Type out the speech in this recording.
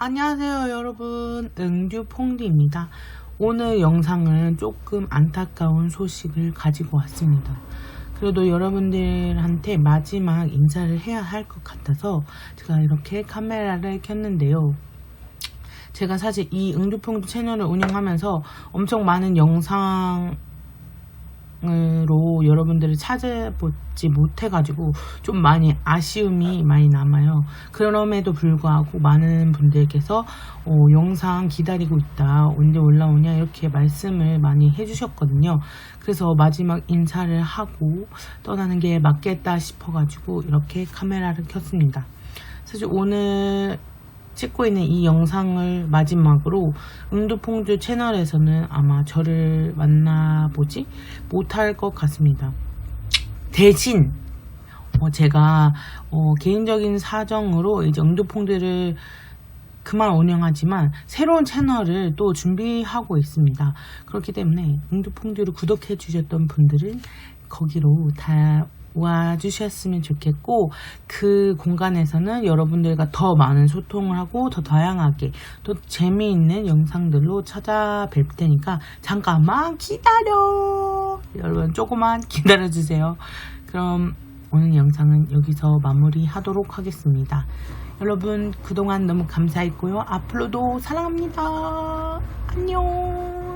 안녕하세요 여러분. 응듀퐁디입니다. 오늘 영상은 조금 안타까운 소식을 가지고 왔습니다. 그래도 여러분들한테 마지막 인사를 해야 할 것 같아서 제가 이렇게 카메라를 켰는데요. 제가 사실 이 응듀퐁디 채널을 운영하면서 엄청 많은 영상 으로 여러분들을 찾아보지 못해가지고 좀 많이 아쉬움이 많이 남아요. 그럼에도 불구하고 많은 분들께서 어, 영상 기다리고 있다. 언제 올라오냐 이렇게 말씀을 많이 해주셨거든요. 그래서 마지막 인사를 하고 떠나는 게 맞겠다 싶어가지고 이렇게 카메라를 켰습니다. 사실 오늘 찍고 있는 이 영상을 마지막으로 응두퐁듀 채널에서는 아마 저를 만나보지 못할 것 같습니다. 대신 어, 제가 어, 개인적인 사정으로 이제 응두퐁듀를 그만 운영하지만 새로운 채널을 또 준비하고 있습니다. 그렇기 때문에 응두퐁듀를 구독해 주셨던 분들은 거기로 다 와주셨으면 좋겠고 그 공간에서는 여러분들과 더 많은 소통을 하고 더 다양하게 또 재미있는 영상들로 찾아뵐 테니까 잠깐만 기다려. 여러분 조금만 기다려 주세요. 그럼 오늘 영상은 여기서 마무리 하도록 하겠습니다. 여러분 그동안 너무 감사했고요. 앞으로도 사랑합니다. 안녕